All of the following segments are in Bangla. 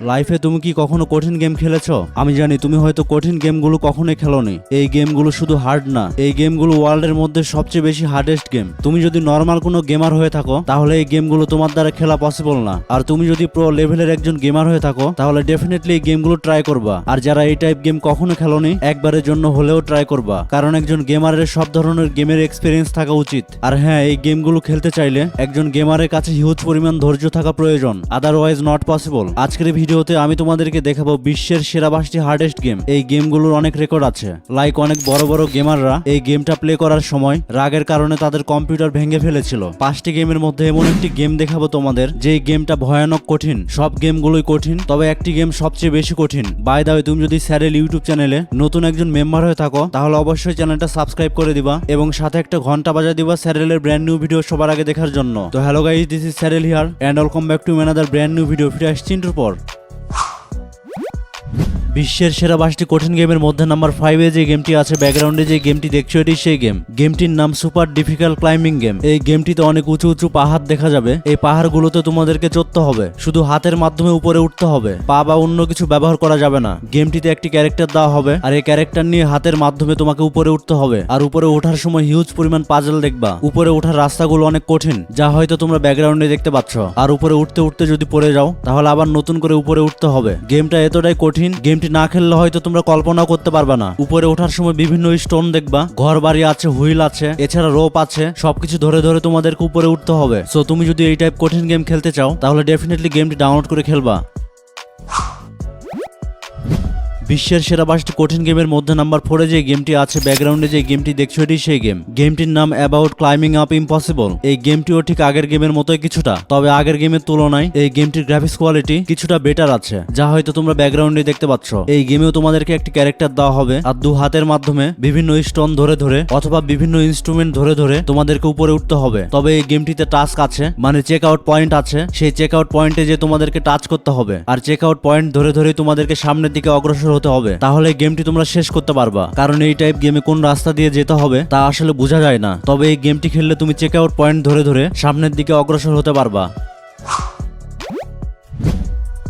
লাইফে তুমি কি কখনো কঠিন গেম খেলেছো? আমি জানি তুমি হয়তো কঠিন গেমগুলো কখনোই খেলোনি। এই গেমগুলো শুধু হার্ড না। এই গেমগুলো ওয়ার্ল্ডের মধ্যে সবচেয়ে বেশি হার্ডেস্ট গেম তুমি যদি নর্মাল কোনো গেমার হয়ে থাকো, তাহলে এই গেমগুলো তোমার দ্বারা খেলা পসিবল না। আর তুমি যদি প্রো লেভেলের একজন গেমার হয়ে থাকো, তাহলে ডেফিনেটলি এই গেমগুলো ট্রাই করবা। আর যারা এই টাইপ গেম কখনো খেলোনি, একবারের জন্য হলেও ট্রাই করবা। কারণ একজন গেমারের সব ধরনের গেমের এক্সপিরিয়েন্স থাকা উচিত। আর হ্যাঁ এই গেমগুলো খেলতে চাইলে একজন গেমারের কাছে হিউজ পরিমাণ ধৈর্য থাকা প্রয়োজন। আদারওয়াইজ নট পসিবল আজকের ভিডিওতে আমি তোমাদেরকে দেখাবো বিশ্বের সেরা পাঁচটি হার্ডেস্ট গেম এই গেমগুলোর অনেক রেকর্ড আছে। লাইক অনেক বড় বড় গেমাররা এই গেমটা প্লে করার সময় রাগের কারণে তাদের কম্পিউটার ভেঙে ফেলেছিল। পাঁচটি গেমের মধ্যে এমন একটি গেম দেখাবো তোমাদের যে গেমটা ভয়ানক কঠিন। সব গেমগুলোই কঠিন, তবে একটি গেম সবচেয়ে বেশি কঠিন। বাই দাওয়ে তুমি যদি স্যারেল ইউটিউব চ্যানেলে নতুন একজন মেম্বার হয়ে থাকো, তাহলে অবশ্যই চ্যানেলটা সাবস্ক্রাইব করে দিবা এবং সাথে একটা ঘণ্টা বাজা দিবা স্যারেলের ব্র্যান্ড নিউ ভিডিও সবার আগে দেখার জন্য। তো hello guys this is Sarel here and welcome back to my another brand new video ফিরে আসছি পর। বিশ্বের সেরা পাঁচটি কঠিন গেমের মধ্যে নাম্বার ফাইভে যে গেমটি আছে ব্যাকগ্রাউন্ডে যে গেমটি দেখছ, এটি সেই গেম। গেমটির নাম সুপার ডিফিকাল্ট ক্লাইম্বিং গেম এই গেমটিতে অনেক উঁচু উঁচু পাহাড় দেখা যাবে। এই পাহাড়গুলোতে তোমাদেরকে চড়তে হবে। শুধু হাতের মাধ্যমে উপরে উঠতে হবে। পা বা অন্য কিছু ব্যবহার করা যাবে না। গেমটিতে একটি ক্যারেক্টার দেওয়া হবে, আর এই ক্যারেক্টার নিয়ে হাতের মাধ্যমে তোমাকে উপরে উঠতে হবে। আর উপরে ওঠার সময় হিউজ পরিমাণ পাজল দেখবা। উপরে ওঠার রাস্তাগুলো অনেক কঠিন, যা হয়তো তোমরা ব্যাকগ্রাউন্ডে দেখতে পাচ্ছ। আর উপরে উঠতে উঠতে যদি পড়ে যাও, তাহলে আবার নতুন করে উপরে উঠতে হবে। গেমটা এতটাই কঠিন গেমটি না খেললে হয়তো তোমরা কল্পনা করতে পারবে না। উপরে ওঠার সময় বিভিন্ন স্টোন দেখবা ঘর বাড়ি আছে, হুইল আছে, এছাড়া রোপ আছে, সবকিছু ধরে ধরে তোমাদেরকে উপরে উঠতে হবে। সো তুমি যদি এই টাইপ কঠিন গেম খেলতে চাও, তাহলে ডেফিনেটলি গেমটি ডাউনলোড করে খেলবা। বিশ্বের সেরা পাঁচটি কঠিন গেমের মধ্যে নাম্বার ফোরে যে গেমটি আছে ব্যাকগ্রাউন্ডে যে গেমটি দেখছ এটি সেই গেম। গেমটির নাম অ্যাবাউট ক্লাইম্বিং আপ ইম্পসিবল এই গেমটিও ঠিক আগের গেমের মতোই কিছুটা, তবে আগের গেমের তুলনায় এই গেমটির গ্রাফিক্স কোয়ালিটি কিছুটা বেটার আছে, যা হয়তো তোমরা ব্যাকগ্রাউন্ডে দেখতে পাচ্ছ। এই গেমেও তোমাদেরকে একটি ক্যারেক্টার দেওয়া হবে, আর দু হাতের মাধ্যমে বিভিন্ন স্টোন ধরে ধরে অথবা বিভিন্ন ইনস্ট্রুমেন্ট ধরে ধরে তোমাদেরকে উপরে উঠতে হবে। তবে এই গেমটিতে টাস্ক আছে মানে চেক আউট পয়েন্ট আছে, সেই চেক আউট পয়েন্টে যে তোমাদেরকে টাচ করতে হবে, আর চেক আউট পয়েন্ট ধরে ধরে তোমাদেরকে সামনের দিকে অগ্রসর হতে হবে। তাহলে গেমটি তোমরা শেষ করতে পারবা। কারণ এই টাইপ গেমে কোন রাস্তা দিয়ে যেতে হবে, তা আসলে বোঝা যায় না। তবে এই গেমটি খেললে তুমি চেক আউট পয়েন্ট ধরে ধরে সামনের দিকে অগ্রসর হতে পারবা।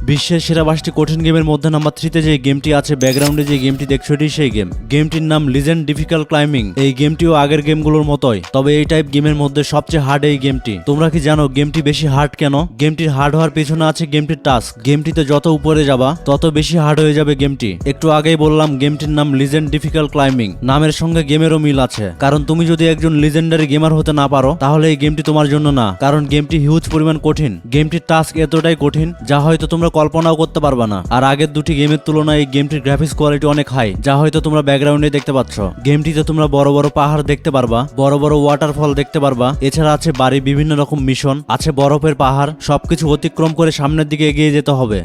বিশ্বের সেরা পাঁচটি কঠিন গেমের মধ্যে নাম্বার থ্রিতে যে গেমটি আছে ব্যাকগ্রাউন্ডে যে গেমটি দেখছ এটি সেই গেম। গেমটির নাম লিজেন্ড ডিফিকাল্ট ক্লাইম্বিং এই গেমটিও আগের গেমগুলোর মতোই, তবে এই টাইপ গেমের মধ্যে সবচেয়ে হার্ড এই গেমটি। তোমরা কি জানো গেমটি বেশি হার্ড কেন? গেমটির হার্ড হওয়ার পেছনে আছে গেমটির টাস্ক গেমটিতে যত উপরে যাবা, তত বেশি হার্ড হয়ে যাবে গেমটি। একটু আগেই বললাম গেমটির নাম লিজেন্ড ডিফিকাল্ট ক্লাইম্বিং নামের সঙ্গে গেমেরও মিল আছে। কারণ তুমি যদি একজন লিজেন্ডারি গেমার হতে না পারো, তাহলে এই গেমটি তোমার জন্য না। কারণ গেমটি হিউজ পরিমাণ কঠিন। গেমটির টাস্ক এতটাই কঠিন, যা হয়তো তোমরা কল্পনাও করতে পারবা না। আর আগের দুটি গেমের তুলনায় এই গেমটির গ্রাফিক্স কোয়ালিটি অনেক হাই যা হয়তো তোমরা ব্যাকগ্রাউন্ডে দেখতে পাচ্ছ। গেমটিতে তোমরা বড় বড় পাহাড় দেখতে পারবা, বড় বড় ওয়াটারফল দেখতে পারবা, এছাড়া আছে বাড়ি বিভিন্ন রকম মিশন আছে বরফের পাহাড়, সবকিছু অতিক্রম করে সামনের দিকে এগিয়ে যেতে হবে।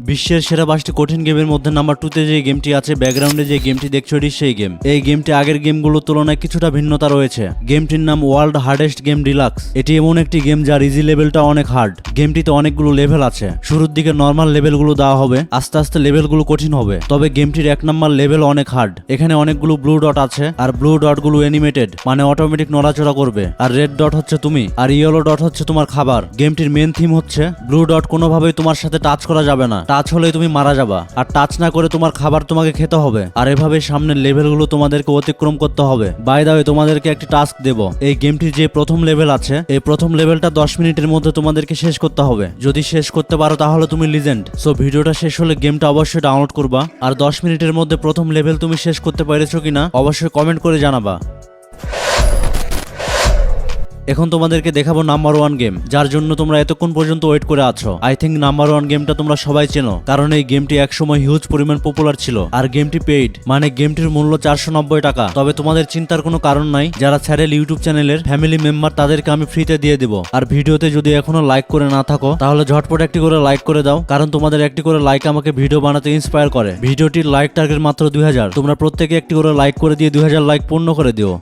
বিশ্বের সেরা পাঁচটি কঠিন গেমের মধ্যে নাম্বার টুতে যে গেমটি আছে ব্যাকগ্রাউন্ডে যে গেমটি দেখছ, এটি সেই গেম। এই গেমটি আগের গেমগুলোর তুলনায় কিছুটা ভিন্নতা রয়েছে। গেমটির নাম ওয়ার্ল্ড হার্ডেস্ট গেম ডিলাক্স এটি এমন একটি গেম যার ইজি লেভেলটা অনেক হার্ড গেমটিতে অনেকগুলো লেভেল আছে। শুরুর দিকে নর্মাল লেভেলগুলো দেওয়া হবে, আস্তে আস্তে লেভেলগুলো কঠিন হবে। তবে গেমটির এক নম্বর লেভেল অনেক হার্ড এখানে অনেকগুলো ব্লু ডট আছে, আর ব্লু ডটগুলো অ্যানিমেটেড মানে অটোমেটিক নড়াচড়া করবে। আর রেড ডট হচ্ছে তুমি, আর ইয়েলো ডট হচ্ছে তোমার খাবার। গেমটির মেন থিম হচ্ছে ব্লু ডট কোনোভাবেই তোমার সাথে টাচ করা যাবে না। টাচ হলেই তুমি মারা যাবা। আর টাচ না করে তোমার খাবার তোমাকে খেতে হবে। আর এভাবে সামনের লেভেলগুলো তোমাদেরকে অতিক্রম করতে হবে। বাই দাওয়ে তোমাদেরকে একটি টাস্ক দেব। এই গেমটির যে প্রথম লেভেল আছে, এই প্রথম লেভেলটা দশ মিনিটের মধ্যে তোমাদেরকে শেষ করতে হবে। যদি শেষ করতে পারো, তাহলে তুমি লিজেন্ড সো ভিডিওটা শেষ হলে গেমটা অবশ্যই ডাউনলোড করবা। আর দশ মিনিটের মধ্যে প্রথম লেভেল তুমি শেষ করতে পেরেছ কিনা, অবশ্যই কমেন্ট করে জানাবা। এখন তোমাদেরকে দেখাবো নাম্বার ওয়ান গেম যার জন্য তোমরা এতক্ষণ পর্যন্ত ওয়েট করে আছো। আই থিঙ্ক নাম্বার ওয়ান গেমটা তোমরা সবাই চেনো, কারণ এই গেমটি একসময় হিউজ পরিমাণ পপুলার ছিল। আর গেমটি পেইড মানে গেমটির মূল্য চারশো নব্বই টাকা। তবে তোমাদের চিন্তার কোনো কারণ নাই, যারা চ্যানেল ইউটিউব চ্যানেলের ফ্যামিলি মেম্বার তাদেরকে আমি ফ্রিতে দিয়ে দিব। আর ভিডিওতে যদি এখনও লাইক করে না থাকো, তাহলে ঝটপট একটি করে লাইক করে দাও, কারণ তোমাদের একটি করে লাইক আমাকে ভিডিও বানাতে ইন্সপায়ার করে। ভিডিওটির লাইক টার্গেট মাত্র দুই হাজার, তোমরা প্রত্যেকে একটি করে লাইক করে দিয়ে দুই হাজার লাইক পূর্ণ করে দিও।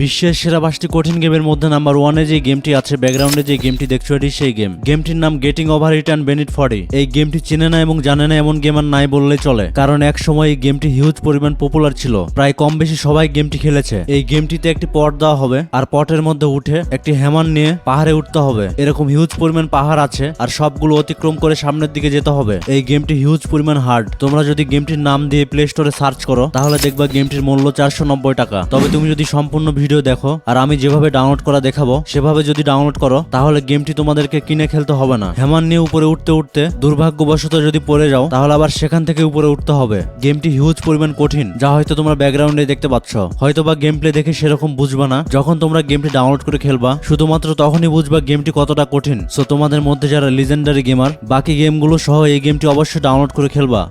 বিশ্বের সেরা পাঁচটি কঠিন গেমের মধ্যে নাম্বার ওয়ানে যে গেমটি আছে, ব্যাকগ্রাউন্ডে যে গেমটি দেখছ, এটি সেই গেম। গেমটির নাম getting over it and Bennett Foddy এই গেমটি চেনে না এবং জানে না এমন গেমার নাই বললেই চলে। কারণ এক সময় এই গেমটি হিউজ পরিমাণ পপুলার ছিল। প্রায় কম বেশি সবাই গেমটি খেলেছে। এই গেমটিতে একটি পট দেওয়া হবে আর পটের মধ্যে উঠে একটি হ্যামার নিয়ে পাহাড়ে উঠতে হবে। এরকম হিউজ পরিমাণ পাহাড় আছে আর সবগুলো অতিক্রম করে সামনের দিকে যেতে হবে। এই গেমটি হিউজ পরিমাণ হার্ড তোমরা যদি গেমটির নাম দিয়ে প্লে স্টোরে সার্চ করো, তাহলে দেখবা গেমটির মূল্য চারশো নব্বই টাকা। তবে তুমি যদি সম্পূর্ণ ভিডিও দেখো, আর আমি যেভাবে ডাউনলোড করা দেখাবো, সেভাবে যদি ডাউনলোড করো, তাহলে গেমটি তোমাদেরকে কিনে খেলতে হবে না। হ্যামার নিয়ে উপরে উঠতে উঠতে দুর্ভাগ্যবশত যদি পড়ে যাও, তাহলে আবার সেখান থেকে উপরে উঠতে হবে। গেমটি হিউজ পরিমাণ কঠিন, যা হয়তো তোমরা ব্যাকগ্রাউন্ডে দেখতে পাচ্ছ। হয়তো বা গেম প্লে দেখে সেরকম বুঝবা না, যখন তোমরা গেমটি ডাউনলোড করে খেলবা, শুধুমাত্র তখনই বুঝবা গেমটি কতটা কঠিন। সো তোমাদের মধ্যে যারা লিজেন্ডারি গেমার বাকি গেমগুলো সহ এই গেমটি অবশ্যই ডাউনলোড করে খেলবা।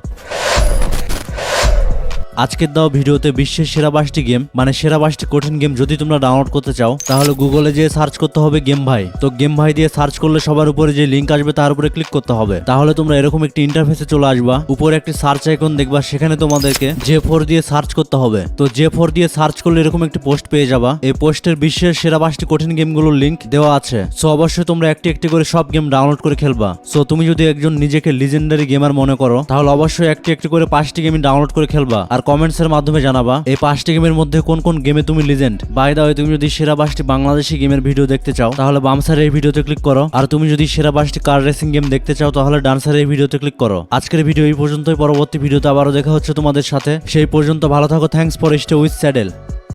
আজকের দেওয়া ভিডিওতে বিশ্বের সেরা পাঁচটি গেম মানে সেরা পাঁচটি কঠিন গেম যদি তোমরা ডাউনলোড করতে চাও, তাহলে গুগলে যেয়ে সার্চ করতে হবে গেম ভাই তো গেম ভাই দিয়ে সার্চ করলে সবার উপরে যে লিঙ্ক আসবে তার উপরে ক্লিক করতে হবে। তাহলে তোমরা এরকম একটি ইন্টারফেসে চলে আসবা, উপরে একটি সার্চ আইকন দেখবা, সেখানে তোমাদেরকে জে ফোর দিয়ে সার্চ করতে হবে। তো জে ফোর দিয়ে সার্চ করলে এরকম একটি পোস্ট পেয়ে যাবা। এই পোস্টের বিশ্বের সেরা পাঁচটি কঠিন গেমগুলোর লিঙ্ক দেওয়া আছে। সো অবশ্যই তোমরা একটি একটি করে সব গেম ডাউনলোড করে খেলবা। সো তুমি যদি একজন নিজেকে লিজেন্ডারি গেমার মনে করো, তাহলে অবশ্যই একটি একটি করে পাঁচটি গেম ডাউনলোড করে খেলবা। আর কমেন্টস এর মাধ্যমে জানাবা, এই পাঁচটি গেমের মধ্যে কোন কোন গেমে তুমি লিজেন্ড বাই দা তুমি যদি সেরা পাঁচটি বাংলাদেশি গেমের ভিডিও দেখতে চাও, তাহলে বাম সাইডের এই ভিডিওতে ক্লিক করো। আর তুমি যদি সেরা পাঁচটি কার রেসিং গেম দেখতে চাও, তাহলে ডান্সার এই ভিডিওতে ক্লিক করো। আজকের ভিডিও এই পর্যন্তই, পরবর্তী ভিডিওতে আবারও দেখা হচ্ছে তোমাদের সাথে। সেই পর্যন্ত ভালো থাকো thanks for stay with Saddle